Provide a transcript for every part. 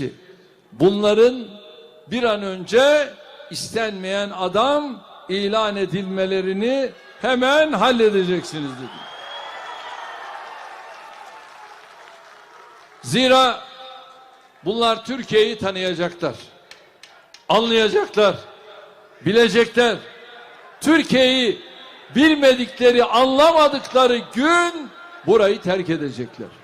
geçti. Bunların bir an önce istenmeyen adam ilan edilmelerini hemen halledeceksiniz dedi. Zira bunlar Türkiye'yi tanıyacaklar. Anlayacaklar. Bilecekler. Türkiye'yi bilmedikleri, anlamadıkları gün burayı terk edecekler.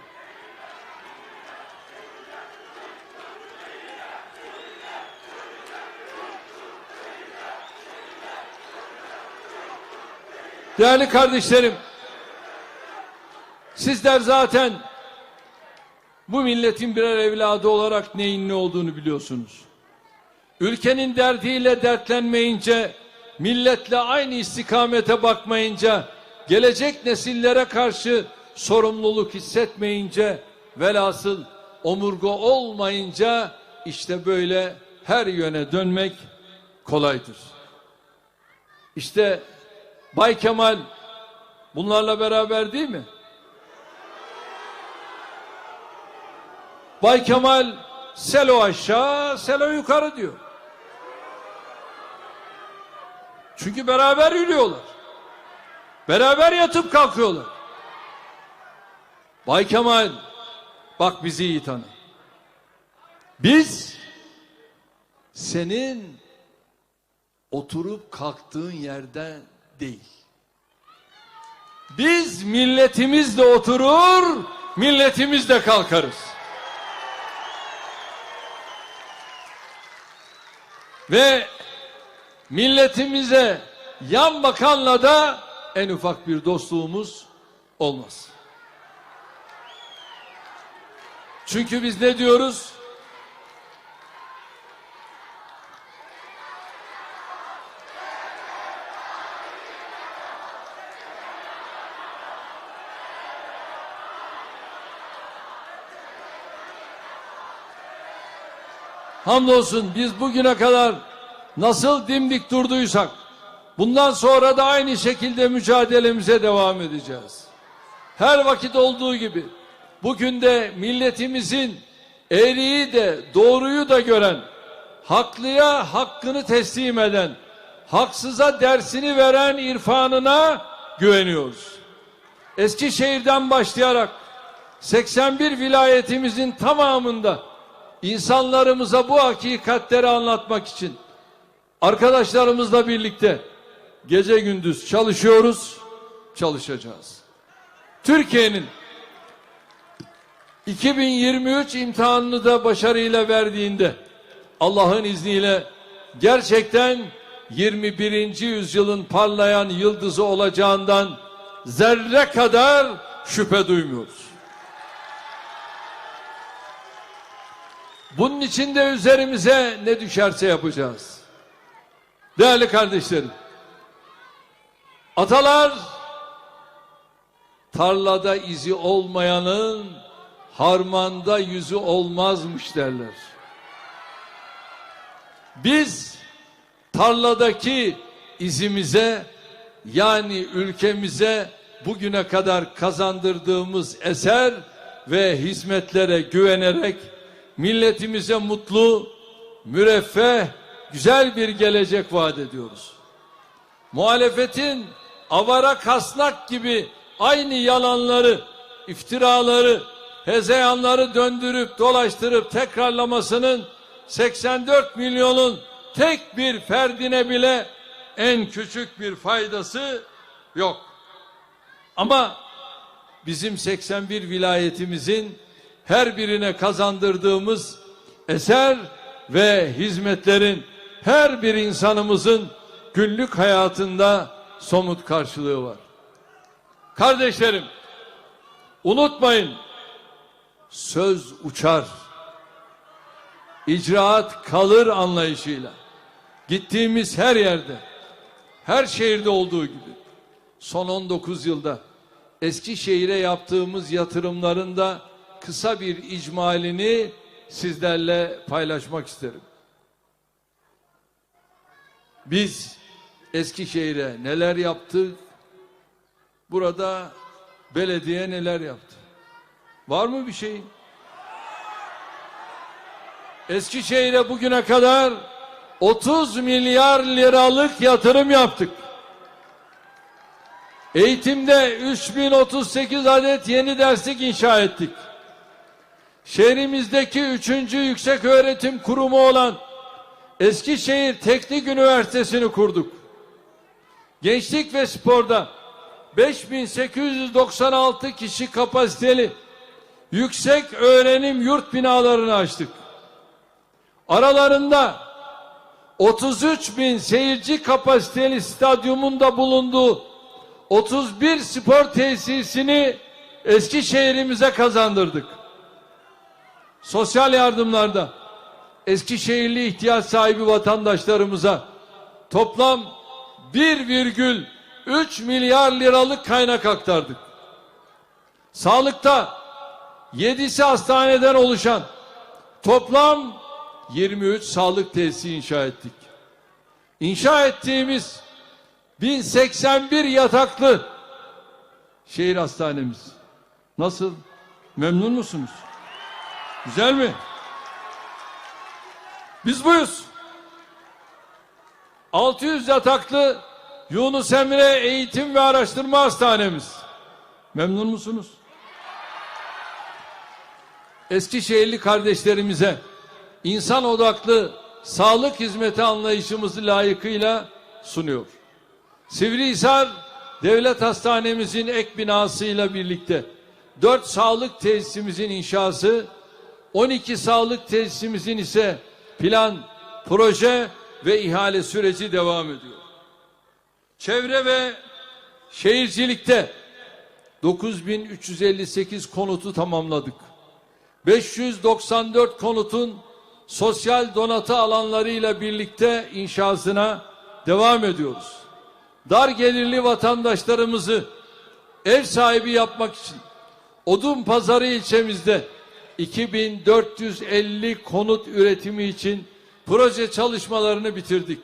Değerli kardeşlerim, sizler zaten bu milletin birer evladı olarak neyin ne olduğunu biliyorsunuz. Ülkenin derdiyle dertlenmeyince, milletle aynı istikamete bakmayınca, gelecek nesillere karşı sorumluluk hissetmeyince, velhasıl omurga olmayınca işte böyle her yöne dönmek kolaydır. İşte Bay Kemal bunlarla beraber değil mi? Bay Kemal selo aşağı, selo yukarı diyor. Çünkü beraber yürüyorlar. Beraber yatıp kalkıyorlar. Bay Kemal bak bizi iyi tanı. Biz senin oturup kalktığın yerden değil. Biz milletimizle oturur, milletimizle kalkarız. Ve milletimize yan bakanla da en ufak bir dostluğumuz olmaz. Çünkü biz ne diyoruz? Hamdolsun biz bugüne kadar nasıl dimdik durduysak bundan sonra da aynı şekilde mücadelemize devam edeceğiz. Her vakit olduğu gibi bugün de milletimizin eğriyi de doğruyu da gören, haklıya hakkını teslim eden, haksıza dersini veren irfanına güveniyoruz. Eskişehir'den başlayarak 81 vilayetimizin tamamında insanlarımıza bu hakikatleri anlatmak için arkadaşlarımızla birlikte gece gündüz çalışıyoruz, çalışacağız. Türkiye'nin 2023 imtihanını da başarıyla verdiğinde Allah'ın izniyle gerçekten 21. yüzyılın parlayan yıldızı olacağından zerre kadar şüphe duymuyoruz. Bunun için de üzerimize ne düşerse yapacağız. Değerli kardeşlerim, atalar tarlada izi olmayanın harmanda yüzü olmazmış derler. Biz tarladaki izimize yani ülkemize bugüne kadar kazandırdığımız eser ve hizmetlere güvenerek milletimize mutlu, müreffeh, güzel bir gelecek vaat ediyoruz. Muhalefetin avara kasnak gibi aynı yalanları, iftiraları, hezeyanları döndürüp dolaştırıp tekrarlamasının 84 milyonun tek bir ferdine bile en küçük bir faydası yok. Ama bizim 81 vilayetimizin her birine kazandırdığımız eser ve hizmetlerin her bir insanımızın günlük hayatında somut karşılığı var. Kardeşlerim, unutmayın, söz uçar, icraat kalır anlayışıyla. Gittiğimiz her yerde, her şehirde olduğu gibi son 19 yılda Eskişehir'e yaptığımız yatırımların da kısa bir icmalini sizlerle paylaşmak isterim. Biz Eskişehir'e neler yaptık? Burada belediye neler yaptı? Var mı bir şey? Eskişehir'e bugüne kadar 30 milyar liralık yatırım yaptık. Eğitimde 3038 adet yeni derslik inşa ettik. Şehrimizdeki 3. yüksek öğretim kurumu olan Eskişehir Teknik Üniversitesi'ni kurduk. Gençlik ve sporda 5896 kişi kapasiteli yüksek öğrenim yurt binalarını açtık. Aralarında 33 bin seyirci kapasiteli stadyumun da bulunduğu 31 spor tesisini Eskişehir'imize kazandırdık. Sosyal yardımlarda Eskişehirli ihtiyaç sahibi vatandaşlarımıza toplam 1,3 milyar liralık kaynak aktardık. Sağlıkta 7'si hastaneden oluşan toplam 23 sağlık tesisi inşa ettik. İnşa ettiğimiz 1081 yataklı şehir hastanemiz. Nasıl? Memnun musunuz? Güzel mi? Biz buyuz. 600 yataklı Yunus Emre Eğitim ve Araştırma Hastanemiz. Memnun musunuz? Eskişehirli kardeşlerimize insan odaklı sağlık hizmeti anlayışımızı layıkıyla sunuyor. Sivrihisar Devlet Hastanemizin ek binasıyla birlikte 4 sağlık tesisimizin inşası, 12 sağlık tesisimizin ise plan, proje ve ihale süreci devam ediyor. Çevre ve şehircilikte 9358 konutu tamamladık. 594 konutun sosyal donatı alanlarıyla birlikte inşasına devam ediyoruz. Dar gelirli vatandaşlarımızı ev sahibi yapmak için Odun Pazarı ilçemizde 2450 konut üretimi için proje çalışmalarını bitirdik.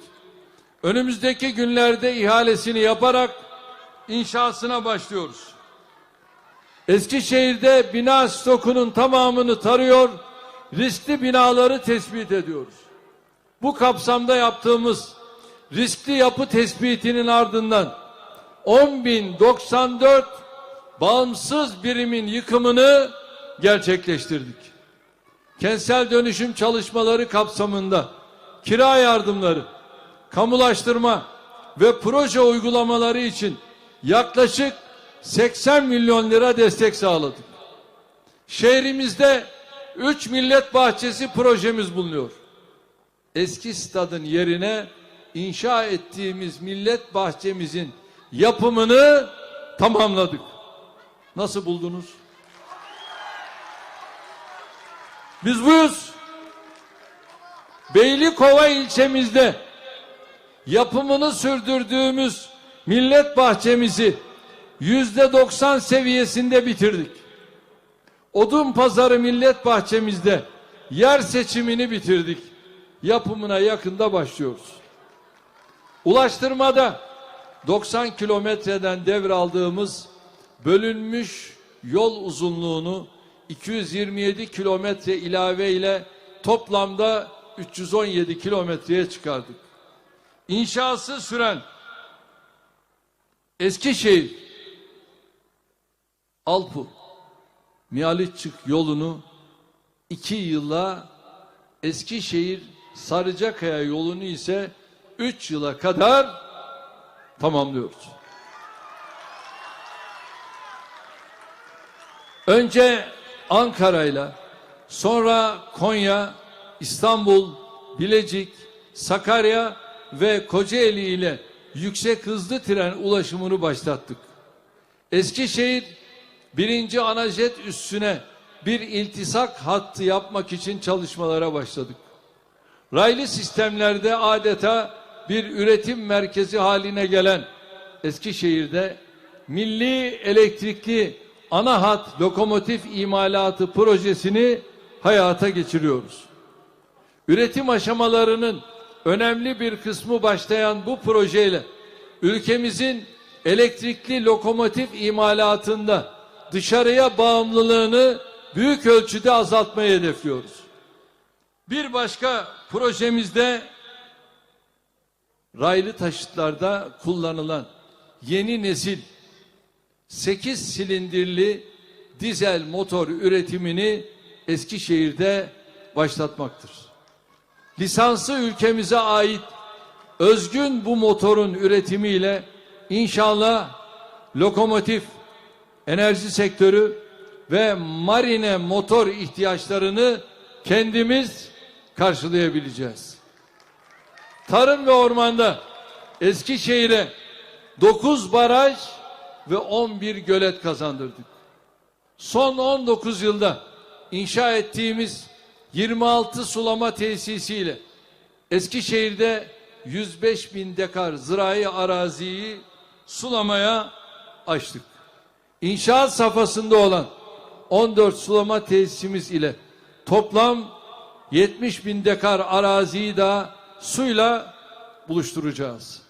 Önümüzdeki günlerde ihalesini yaparak inşasına başlıyoruz. Eskişehir'de bina stokunun tamamını tarıyor, riskli binaları tespit ediyoruz. Bu kapsamda yaptığımız riskli yapı tespitinin ardından 10.094 bağımsız birimin yıkımını gerçekleştirdik. Kentsel dönüşüm çalışmaları kapsamında kira yardımları, kamulaştırma ve proje uygulamaları için yaklaşık 80 milyon lira destek sağladık. Şehrimizde 3 millet bahçesi projemiz bulunuyor. Eski stadın yerine inşa ettiğimiz millet bahçemizin yapımını tamamladık. Nasıl buldunuz? Biz buyuz. Beylikova ilçemizde yapımını sürdürdüğümüz millet bahçemizi yüzde doksan seviyesinde bitirdik. Odun pazarı millet bahçemizde yer seçimini bitirdik. Yapımına yakında başlıyoruz. Ulaştırmada 90 kilometreden devraldığımız bölünmüş yol uzunluğunu 227 kilometre ilave ile toplamda 317 kilometreye çıkardık. İnşası süren Eskişehir Alpu Mialiççık yolunu iki yıla Eskişehir Sarıcakaya yolunu ise üç yıla kadar tamamlıyoruz. Önce Ankara'yla sonra Konya, İstanbul, Bilecik, Sakarya ve Kocaeli ile yüksek hızlı tren ulaşımını başlattık. Eskişehir birinci anajet üssüne bir iltisak hattı yapmak için çalışmalara başladık. Raylı sistemlerde adeta bir üretim merkezi haline gelen Eskişehir'de milli elektrikli ana hat lokomotif imalatı projesini hayata geçiriyoruz. Üretim aşamalarının önemli bir kısmı başlayan bu projeyle ülkemizin elektrikli lokomotif imalatında dışarıya bağımlılığını büyük ölçüde azaltmayı hedefliyoruz. Bir başka projemizde raylı taşıtlarda kullanılan yeni nesil 8 silindirli dizel motor üretimini Eskişehir'de başlatmaktır. Lisansı ülkemize ait özgün bu motorun üretimiyle inşallah lokomotif, enerji sektörü ve marine motor ihtiyaçlarını kendimiz karşılayabileceğiz. Tarım ve ormanda Eskişehir'e 9 baraj ve 11 gölet kazandırdık. Son 19 yılda inşa ettiğimiz 26 sulama tesisiyle Eskişehir'de 105 bin dekar zirai araziyi sulamaya açtık. İnşaat safhasında olan 14 sulama tesisimiz ile toplam 70 bin dekar araziyi da suyla buluşturacağız.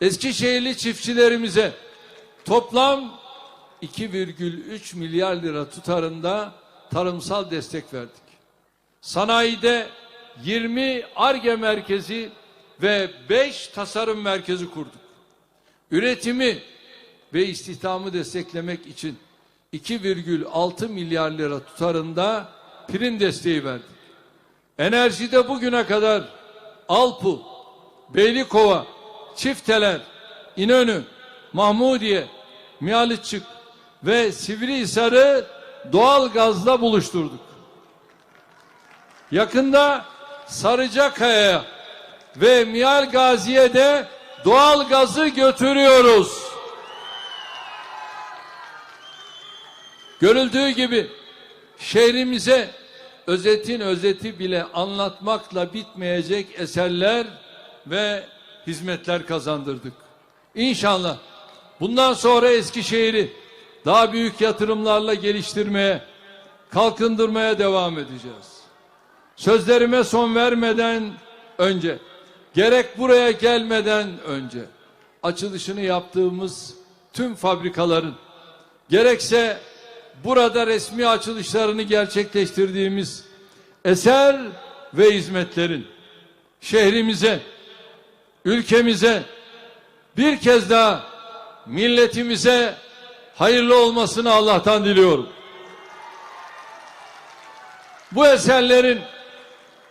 Eskişehirli çiftçilerimize toplam 2,3 milyar lira tutarında tarımsal destek verdik. Sanayide 20 ARGE merkezi ve 5 tasarım merkezi kurduk. Üretimi ve istihdamı desteklemek için 2,6 milyar lira tutarında prim desteği verdik. Enerjide bugüne kadar Alpu, Beylikova, Çifteler, İnönü, Mahmudiye, Miyalıçık ve Sivrihisar'ı doğal gazla buluşturduk. Yakında Sarıcakaya'ya ve Miyal Gazi'ye de doğal gazı götürüyoruz. Görüldüğü gibi şehrimize özetin özeti bile anlatmakla bitmeyecek eserler ve hizmetler kazandırdık. İnşallah bundan sonra Eskişehir'i daha büyük yatırımlarla geliştirmeye, kalkındırmaya devam edeceğiz. Sözlerime son vermeden önce, gerek buraya gelmeden önce açılışını yaptığımız tüm fabrikaların, gerekse burada resmi açılışlarını gerçekleştirdiğimiz eser ve hizmetlerin şehrimize, ülkemize bir kez daha milletimize hayırlı olmasını Allah'tan diliyorum. Bu eserlerin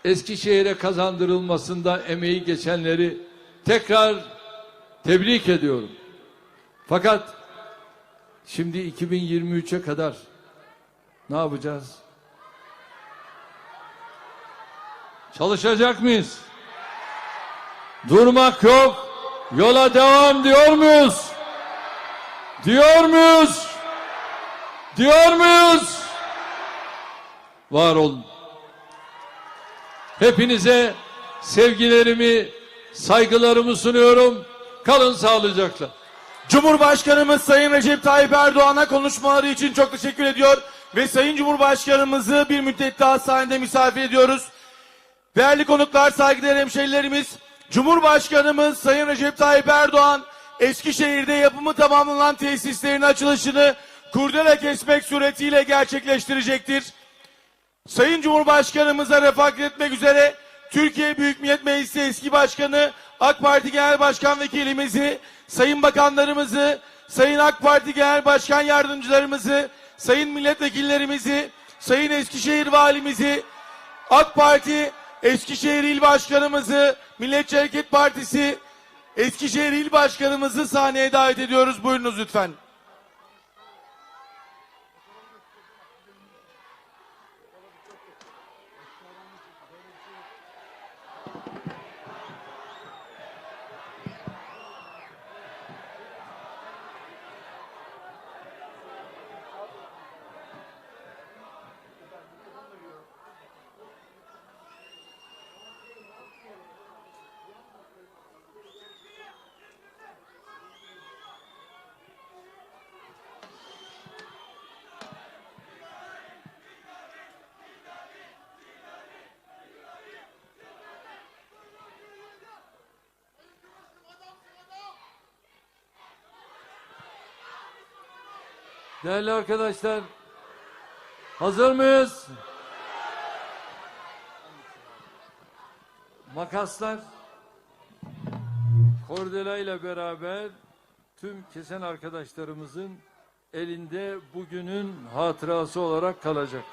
Eskişehir'e kazandırılmasında emeği geçenleri tekrar tebrik ediyorum. Fakat şimdi 2023'e kadar ne yapacağız? Çalışacak mıyız? Durmak yok. Yola devam diyor muyuz? Diyor muyuz? Diyor muyuz? Var olun. Hepinize sevgilerimi, saygılarımı sunuyorum. Kalın sağlıcakla. Cumhurbaşkanımız Sayın Recep Tayyip Erdoğan'a konuşmaları için çok teşekkür ediyor ve Sayın Cumhurbaşkanımızı bir müddet daha sahnede misafir ediyoruz. Değerli konuklar, saygıdeğer hemşehrilerimiz, Cumhurbaşkanımız Sayın Recep Tayyip Erdoğan Eskişehir'de yapımı tamamlanan tesislerin açılışını kurdele kesmek suretiyle gerçekleştirecektir. Sayın Cumhurbaşkanımıza refakat etmek üzere Türkiye Büyük Millet Meclisi eski başkanı AK Parti Genel Başkan Vekilimizi, Sayın Bakanlarımızı, Sayın AK Parti Genel Başkan Yardımcılarımızı, Sayın Milletvekillerimizi, Sayın Eskişehir Valimizi, AK Parti Eskişehir İl Başkanımızı, Milliyetçi Hareket Partisi Eskişehir İl Başkanımızı sahneye davet ediyoruz. Buyurunuz lütfen. Değerli arkadaşlar, hazır mıyız? Makaslar kordela ile beraber tüm kesen arkadaşlarımızın elinde bugünün hatırası olarak kalacak.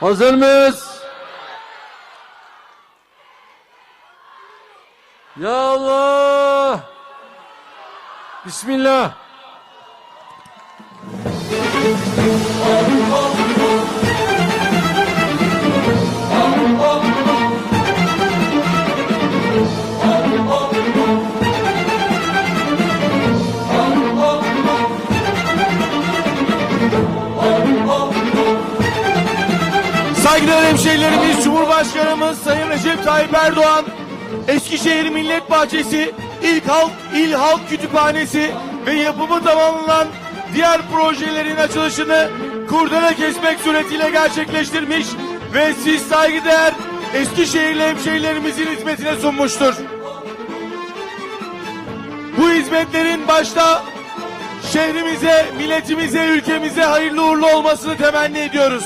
Hazır mıyız? Ya Allah! Bismillah. Saygıdeğer hemşehrilerimiz, Cumhurbaşkanımız Sayın Recep Tayyip Erdoğan, Eskişehir Millet Bahçesi, İlk Halk, İl Halk Kütüphanesi ve yapımı tamamlanan diğer projelerin açılışını kurdele kesmek suretiyle gerçekleştirmiş ve siz saygıdeğer Eskişehirli hemşehrilerimizin hizmetine sunmuştur. Bu hizmetlerin başta şehrimize, milletimize, ülkemize hayırlı uğurlu olmasını temenni ediyoruz.